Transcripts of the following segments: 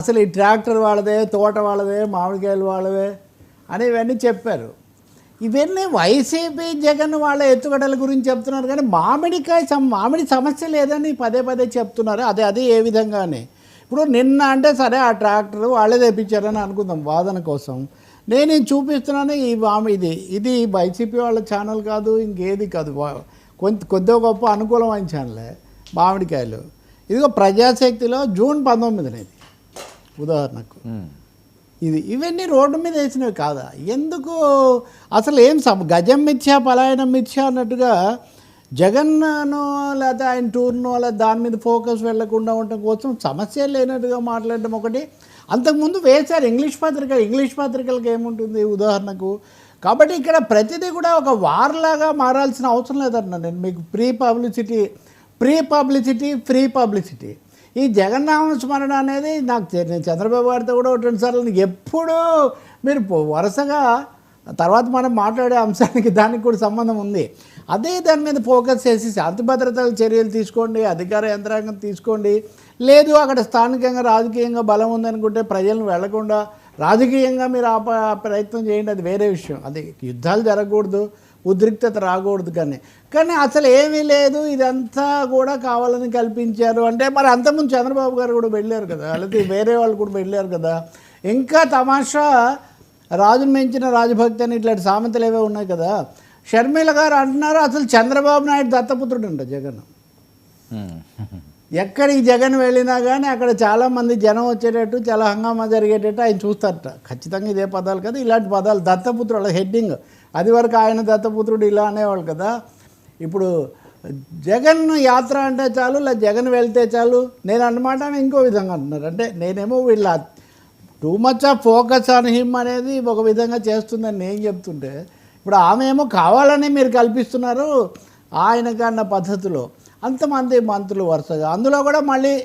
అసలు ఈ ట్రాక్టర్ వాళ్ళదే తోట వాళ్ళదే మామిడికాయలు వాళ్ళదే అని ఇవన్నీ చెప్పారు. ఇవన్నీ వైసీపీ జగన్ వాళ్ళ ఎత్తుగడల గురించి చెప్తున్నారు కానీ మామిడికాయ సమ మామిడి సమస్య లేదని పదే పదే చెప్తున్నారు. అదే అదే ఏ విధంగానే. ఇప్పుడు నిన్న అంటే సరే ఆ ట్రాక్టర్ వాళ్ళే తెప్పించారని అనుకుందాం వాదన కోసం. నేను చూపిస్తున్నాను ఈ మామి ఇది ఇది వైసీపీ వాళ్ళ ఛానల్ కాదు ఇంకేది కాదు. వా- కొంత కొద్దిగా గొప్ప అనుకూలమైన ఛానలే మామిడికాయలు. ఇదిగో ప్రజాశక్తిలో జూన్ పంతొమ్మిదినది. ఉదాహరణకు. ఇది ఇవన్నీ రోడ్డు మీద వేసినవి కాదా? ఎందుకు అసలు ఏం గజం మిథ్యా పలాయనం మిథ్యా అన్నట్టుగా జగన్ను లేకపోతే ఆయన టూర్ను లేదా దాని మీద ఫోకస్ వెళ్ళకుండా ఉండటం కోసం సమస్య లేనట్టుగా మాట్లాడడం ఒకటి. అంతకుముందు వేశారు ఇంగ్లీష్ పత్రిక ఇంగ్లీష్ పత్రికలకు ఏముంటుంది ఉదాహరణకు? కాబట్టి ఇక్కడ ప్రతిదీ కూడా ఒక వార్లాగా మారాల్సిన అవసరం లేదన్న నేను మీకు pre publicity pre publicity free publicity. ఈ జగన్నామ స్మరణ అనేది నాకు నేను చంద్రబాబు గారితో కూడా ఒకటి రెండు సార్లు ఎప్పుడూ మీరు వరుసగా తర్వాత మనం మాట్లాడే అంశానికి దానికి కూడా సంబంధం ఉంది. అదే దాని మీద ఫోకస్ చేసి శాంతి భద్రతల చర్యలు తీసుకోండి అధికార యంత్రాంగం తీసుకోండి. లేదు అక్కడ స్థానికంగా రాజకీయంగా బలం ఉందనుకుంటే ప్రజలను వెళ్ళకుండా రాజకీయంగా మీరు ఆ ప్రయత్నం చేయండి. అది వేరే విషయం. అది యుద్ధాలు జరగకూడదు. ఉద్రిక్తత రాకూడదు కానీ. కానీ అసలు ఏమీ లేదు ఇదంతా కూడా కావాలని కల్పించారు. అంటే మరి అంతకుముందు చంద్రబాబు గారు కూడా వెళ్ళారు కదా లేకపోతే వేరే వాళ్ళు కూడా వెళ్ళారు కదా. ఇంకా తమాషా రాజును మించిన రాజభక్తి అని ఇట్లాంటి సామెతలు ఏవే ఉన్నాయి కదా. షర్మిల గారు అంటున్నారు అసలు చంద్రబాబు నాయుడు దత్తపుత్రుడు అంట జగన్ ఎక్కడికి జగన్ వెళ్ళినా కానీ అక్కడ చాలామంది జనం వచ్చేటట్టు చాలా హంగామా జరిగేటట్టు ఆయన చూస్తారట. ఖచ్చితంగా ఇదే పదాలు కదా ఇలాంటి పదాలు దత్తపుత్రుడు హెడ్డింగ్. అది వరకు ఆయన దత్తపుత్రుడు ఇలా అనేవాళ్ళు కదా. ఇప్పుడు జగన్ యాత్ర అంటే చాలు ఇలా జగన్ వెళ్తే చాలు. నేను అన్నమాట ఇంకో విధంగా అంటున్నారు. అంటే నేనేమో వీళ్ళ too much of focus on him అనేది ఒక విధంగా చేస్తుందని నేను చెప్తుంటే ఇప్పుడు ఆమె ఏమో కావాలని మీరు కల్పిస్తున్నారు ఆయనకన్న పద్ధతిలో. అంతమంది మంత్రులు వరుసగా. అందులో కూడా మళ్ళీ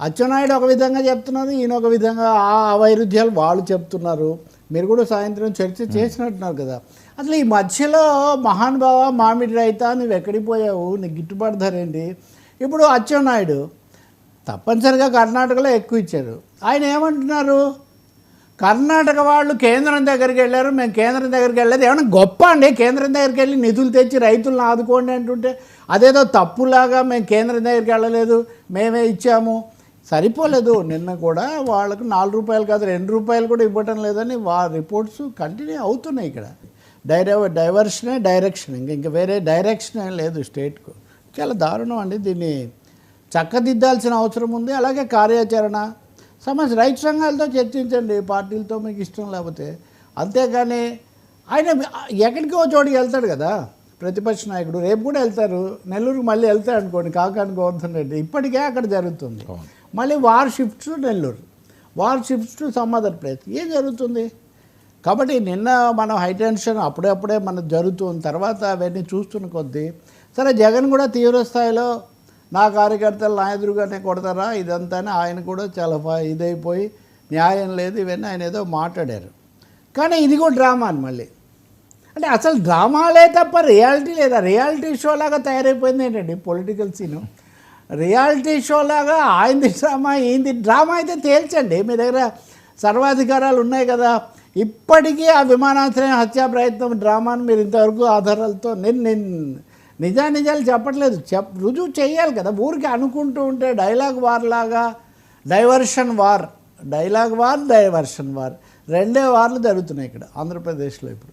అచ్చెన్నాయుడు ఒక విధంగా చెప్తున్నారు ఈయన ఒక విధంగా ఆ వైరుధ్యాలు వాళ్ళు చెప్తున్నారు. మీరు కూడా సాయంత్రం చర్చ చేసినట్టున్నారు కదా. అసలు ఈ మధ్యలో మహానుభావ మామిడి రైతా నువ్వు ఎక్కడికి పోయావు నీకు గిట్టుబాటు ధర ఏంటి? ఇప్పుడు అచ్చెన్నాయుడు తప్పనిసరిగా కర్ణాటకలో ఎక్కువ ఇచ్చారు. ఆయన ఏమంటున్నారు? కర్ణాటక వాళ్ళు కేంద్రం దగ్గరికి వెళ్ళారు. మేము కేంద్రం దగ్గరికి వెళ్ళలేదు. ఏమన్నా గొప్ప అండి? కేంద్రం దగ్గరికి వెళ్ళి నిధులు తెచ్చి రైతులను ఆదుకోండి అంటుంటే అదేదో తప్పులాగా మేము కేంద్రం దగ్గరికి వెళ్ళలేదు. మేమే ఇచ్చాము. సరిపోలేదు. నిన్న కూడా వాళ్ళకు నాలుగు రూపాయలు కాదు రెండు రూపాయలు కూడా ఇవ్వటం లేదని వా రిపోర్ట్స్ కంటిన్యూ అవుతున్నాయి ఇక్కడ. డైర డైవర్షనే డైరెక్షన్. ఇంక ఇంకా వేరే డైరెక్షన్ ఏం లేదు స్టేట్కు. చాలా దారుణం అండి దీన్ని. చక్కదిద్దాల్సిన అవసరం ఉంది. అలాగే కార్యాచరణ. సమస్య రైతు సంఘాలతో చర్చించండి పార్టీలతో మీకు ఇష్టం లేకపోతే. అంతేగాని ఆయన ఎక్కడికో చోటికి వెళ్తాడు కదా ప్రతిపక్ష నాయకుడు. రేపు కూడా వెళ్తారు నెల్లూరుకు మళ్ళీ వెళ్తాడు అనుకోండి కాకాని గోవర్ధన్ రెడ్డి. ఇప్పటికే అక్కడ జరుగుతుంది. మళ్ళీ war shifts Nellore. War shifts to some other place. ఏం జరుగుతుంది? కాబట్టి నిన్న మనం హైటెన్షన్ అప్పుడప్పుడే మనకు జరుగుతుంది తర్వాత అవన్నీ చూస్తున్న కొద్దీ సరే జగన్ కూడా తీవ్ర స్థాయిలో నా కార్యకర్తలు నా ఎదురుగానే కొడతారా? ఇదంతా ఆయన కూడా చాలా ఇదైపోయి న్యాయం లేదు. ఇవన్నీ ఆయన ఏదో మాట్లాడారు. కానీ ఇది కూడా డ్రామా అని మళ్ళీ. అంటే అసలు డ్రామాలే తప్ప రియాలిటీ లేదా? రియాలిటీ షో లాగా తయారైపోయింది ఏంటండి పొలిటికల్ సీను? రియాలిటీ షో లాగా ఆయనది డ్రామా ఈయనది డ్రామా అయితే తేల్చండి. మీ దగ్గర సర్వాధికారాలు ఉన్నాయి కదా. ఇప్పటికీ ఆ విమానాశ్రయం హత్యా ప్రయత్నం డ్రామాను మీరు ఇంతవరకు ఆధారాలతో నేను నేను నిజా నిజాలు చెప్పట్లేదు. చెప్ రుజువు చేయాలి కదా. ఊరికి అనుకుంటూ ఉంటే డైలాగ్ వార్ లాగా diversion war dialogue war diversion war. రెండే వార్లు జరుగుతున్నాయి ఇక్కడ ఆంధ్రప్రదేశ్లో ఇప్పుడు.